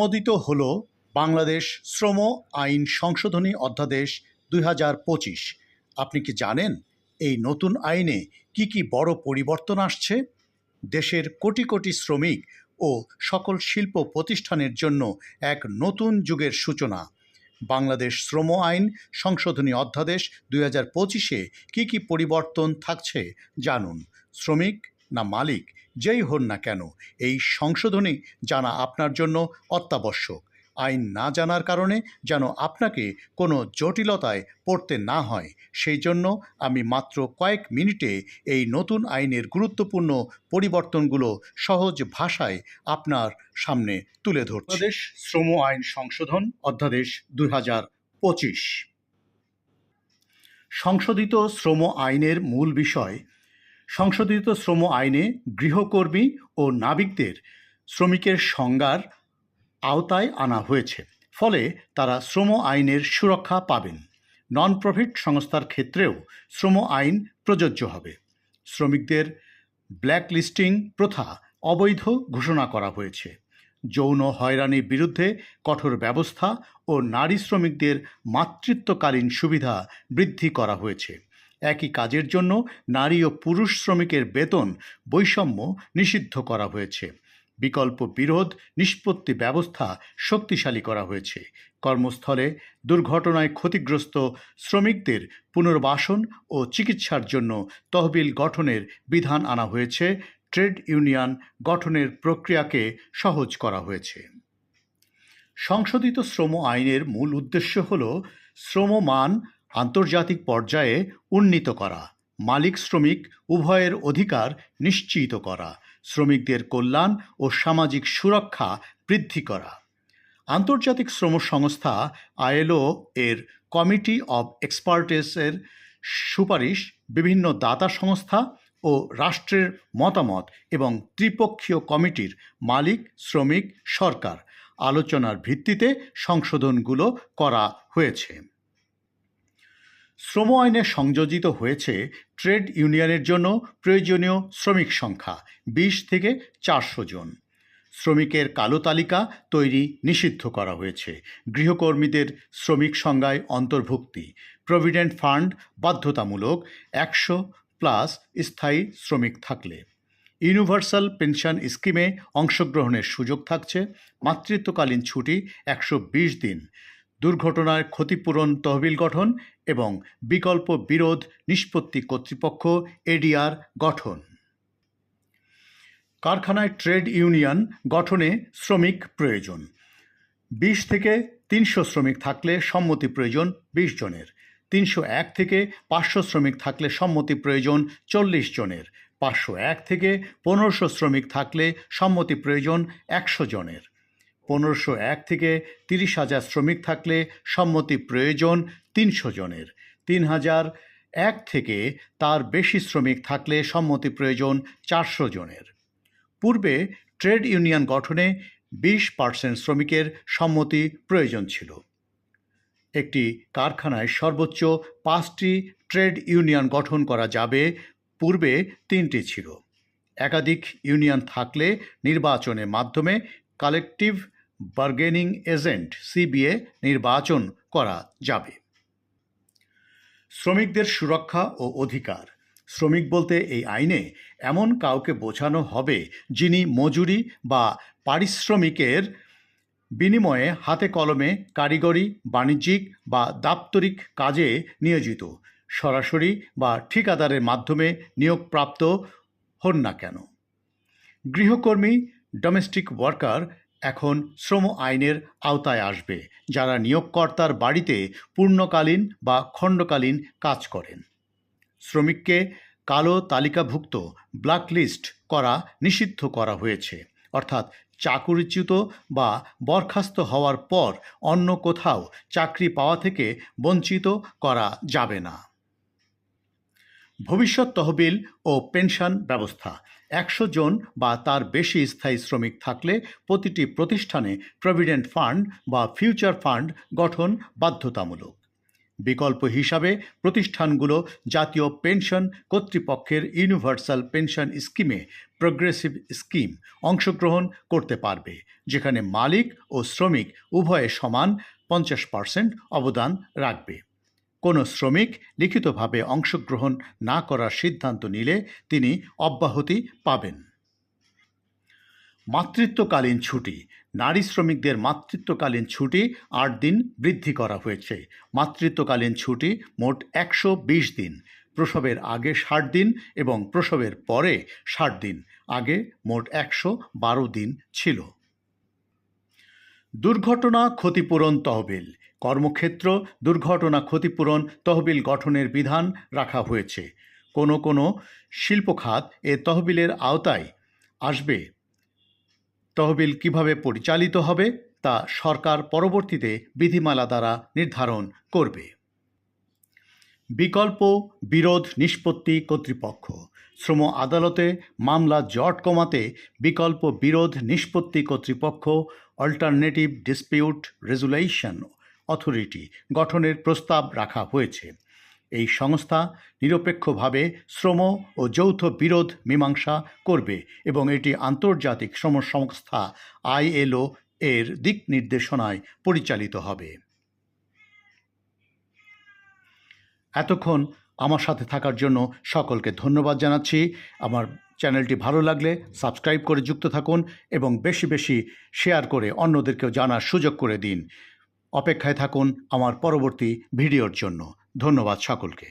অনুমোদিত হল বাংলাদেশ শ্রম আইন সংশোধনী অধ্যাদেশ দুই হাজার পঁচিশ। আপনি কি জানেন এই নতুন আইনে কি কি বড় পরিবর্তন আসছে? দেশের কোটি কোটি শ্রমিক ও সকল শিল্প প্রতিষ্ঠানের জন্য এক নতুন যুগের সূচনা। বাংলাদেশ শ্রম আইন সংশোধনী অধ্যাদেশ দুই হাজার পঁচিশে কী কী পরিবর্তন থাকছে জানুন। শ্রমিক না মালিক, যেই হন না কেন, এই সংশোধনী জানা আপনার জন্য অত্যাবশ্যক। আইন না জানার কারণে যেন আপনাকে কোনো জটিলতায় পড়তে না হয়, সেই জন্য আমি মাত্র কয়েক মিনিটে এই নতুন আইনের গুরুত্বপূর্ণ পরিবর্তনগুলো সহজ ভাষায় আপনার সামনে তুলে ধরছি। বাংলাদেশ শ্রম আইন সংশোধন, অধ্যাদেশ দুই হাজার পঁচিশ। সংশোধিত শ্রম আইনের মূল বিষয় সংশোধিত শ্রম আইনে গৃহকর্মী ও নাবিকদের শ্রমিকের সংজ্ঞার আওতায় আনা হয়েছে। ফলে তারা শ্রম আইনের সুরক্ষা পাবেন। নন প্রফিট সংস্থার ক্ষেত্রেও শ্রম আইন প্রযোজ্য হবে। শ্রমিকদের ব্ল্যাক লিস্টিং প্রথা অবৈধ ঘোষণা করা হয়েছে। যৌন হয়রানির বিরুদ্ধে কঠোর ব্যবস্থা ও নারী শ্রমিকদের মাতৃত্বকালীন সুবিধা বৃদ্ধি করা হয়েছে। একই কাজের জন্য নারী ও পুরুষ শ্রমিকের বেতন বৈষম্য নিষিদ্ধ করা হয়েছে। বিকল্প বিরোধ, নিষ্পত্তি ব্যবস্থা শক্তিশালী করা হয়েছে। কর্মস্থলে দুর্ঘটনায় ক্ষতিগ্রস্ত শ্রমিকদের পুনর্বাসন ও চিকিৎসার জন্য তহবিল গঠনের বিধান আনা হয়েছে। ট্রেড ইউনিয়ন গঠনের প্রক্রিয়াকে সহজ করা হয়েছে। সংশোধিত শ্রম আইনের মূল উদ্দেশ্য হল শ্রমমান আন্তর্জাতিক পর্যায়ে উন্নীত করা, মালিক শ্রমিক উভয়ের অধিকার নিশ্চিত করা, শ্রমিকদের কল্যাণ ও সামাজিক সুরক্ষা বৃদ্ধি করা। আন্তর্জাতিক শ্রম সংস্থা আইএলও এর কমিটি অব এক্সপার্টেসের সুপারিশ বিভিন্ন দাতা সংস্থা ও রাষ্ট্রের মতামত এবং ত্রিপক্ষীয় কমিটির মালিক, শ্রমিক, সরকার আলোচনার ভিত্তিতে সংশোধনগুলো করা হয়েছে। শ্রম আইনে সংযোজিত হয়েছে ট্রেড ইউনিয়নের জন্য প্রয়োজনীয় শ্রমিক সংখ্যা বিশ থেকে চারশো জন। শ্রমিকের কালো তালিকা তৈরি নিষিদ্ধ করা হয়েছে। গৃহকর্মীদের শ্রমিক সংজ্ঞায় অন্তর্ভুক্তি। প্রভিডেন্ট ফান্ড বাধ্যতামূলক একশো প্লাস স্থায়ী শ্রমিক থাকলে। ইউনিভার্সাল পেনশন স্কিমে অংশগ্রহণের সুযোগ থাকছে। মাতৃত্বকালীন ছুটি একশো বিশ দিন। দুর্ঘটনার ক্ষতিপূরণ, তহবিল গঠন এবং বিকল্প বিরোধ, নিষ্পত্তি কর্তৃপক্ষ, এডিআর গঠন। কারখানায় ট্রেড ইউনিয়ন গঠনে শ্রমিক প্রয়োজন। বিশ থেকে তিনশো শ্রমিক থাকলে সম্মতি প্রয়োজন বিশ জনের। তিনশো এক থেকে পাঁচশো শ্রমিক থাকলে সম্মতি প্রয়োজন চল্লিশ জনের। পাঁচশো এক থেকে পনেরোশো শ্রমিক থাকলে সম্মতি প্রয়োজন একশো জনের। পনেরোশো এক থেকে তিরিশ হাজার শ্রমিক থাকলে সম্মতি প্রয়োজন তিনশো জনের। তিন হাজার এক থেকে তার বেশি শ্রমিক থাকলে সম্মতি প্রয়োজন চারশো জনের। পূর্বে ট্রেড ইউনিয়ন গঠনে বিশ পার্সেন্ট শ্রমিকের সম্মতি প্রয়োজন ছিল। একটি কারখানায় সর্বোচ্চ পাঁচটি ট্রেড ইউনিয়ন গঠন করা যাবে, পূর্বে তিনটি ছিল। একাধিক ইউনিয়ন থাকলে নির্বাচনের মাধ্যমে কালেকটিভ বার্গেনিং এজেন্ট সিবিএ নির্বাচন করা যাবে। শ্রমিকদের সুরক্ষা ও অধিকার। শ্রমিক বলতে এই আইনে এমন কাউকে বোঝানো হবে যিনি মজুরি বা পারিশ্রমিকের বিনিময়ে হাতে কলমে কারিগরি, বাণিজ্যিক বা দাপ্তরিক কাজে নিয়োজিত, সরাসরি বা ঠিকাদারের মাধ্যমে নিয়োগপ্রাপ্ত হন না কেন। গৃহকর্মী ডোমেস্টিক ওয়ার্কার এখন শ্রম আইনের আওতায় আসবে, যারা নিয়োগকর্তার বাড়িতে পূর্ণকালীন বা খণ্ডকালীন কাজ করেন। শ্রমিককে কালো তালিকাভুক্ত ব্ল্যাকলিস্ট করা নিষিদ্ধ করা হয়েছে, অর্থাৎ চাকুরিচ্যুত বা বরখাস্ত হওয়ার পর অন্য কোথাও চাকরি পাওয়া থেকে বঞ্চিত করা যাবে না। ভবিষ্যৎ তহবিল ও পেনশন ব্যবস্থা একশো জন বা তার বেশি স্থায়ী শ্রমিক থাকলে প্রতিটি প্রতিষ্ঠানে প্রভিডেন্ট ফান্ড বা ফিউচার ফান্ড গঠন বাধ্যতামূলক। বিকল্প হিসাবে প্রতিষ্ঠানগুলো জাতীয় পেনশন কর্তৃপক্ষের ইউনিভার্সাল পেনশন স্কিমে প্রোগ্রেসিভ স্কিম অংশগ্রহণ করতে পারবে, যেখানে মালিক ও শ্রমিক উভয়ে সমান পঞ্চাশ পার্সেন্ট অবদান রাখবে। কোনো শ্রমিক লিখিতভাবে অংশগ্রহণ না করার সিদ্ধান্ত নিলে তিনি অব্যাহতি পাবেন। মাতৃত্বকালীন ছুটি। নারী শ্রমিকদের মাতৃত্বকালীন ছুটি আট দিন বৃদ্ধি করা হয়েছে। মাতৃত্বকালীন ছুটি মোট একশো বিশ দিন। প্রসবের আগে ষাট দিন এবং প্রসবের পরে ষাট দিন। আগে মোট একশো বারো দিন ছিল। দুর্ঘটনা ক্ষতিপূরণ তহবিল। কর্মক্ষেত্র, দুর্ঘটনা ক্ষতিপূরণ, তহবিল গঠনের বিধান রাখা হয়েছে। কোনো কোনো শিল্পখাত এ তহবিলের আওতায় আসবে। তহবিল কীভাবে পরিচালিত হবে তা সরকার পরবর্তীতে বিধিমালা দ্বারা নির্ধারণ করবে। বিকল্প বিরোধ নিষ্পত্তি কর্তৃপক্ষ। শ্রম আদালতে মামলা জট কমাতে বিকল্প বিরোধ নিষ্পত্তি কর্তৃপক্ষ অল্টারনেটিভ ডিসপিউট রেজুলেশন অথরিটি গঠনের প্রস্তাব রাখা হয়েছে। এই সংস্থা নিরপেক্ষভাবে শ্রম ও যৌথ বিরোধ মীমাংসা করবে এবং এটি আন্তর্জাতিক শ্রম সংস্থা আইএলও এর দিক নির্দেশনায় পরিচালিত হবে। এতক্ষণ আমার সাথে থাকার জন্য সকলকে ধন্যবাদ জানাচ্ছি। আমার চ্যানেলটি ভালো লাগলে সাবস্ক্রাইব করে যুক্ত থাকুন এবং বেশি বেশি শেয়ার করে অন্যদেরকেও জানার সুযোগ করে দিন। অপেক্ষায় থাকুন আমার পরবর্তী ভিডিওর জন্য। ধন্যবাদ সকলকে।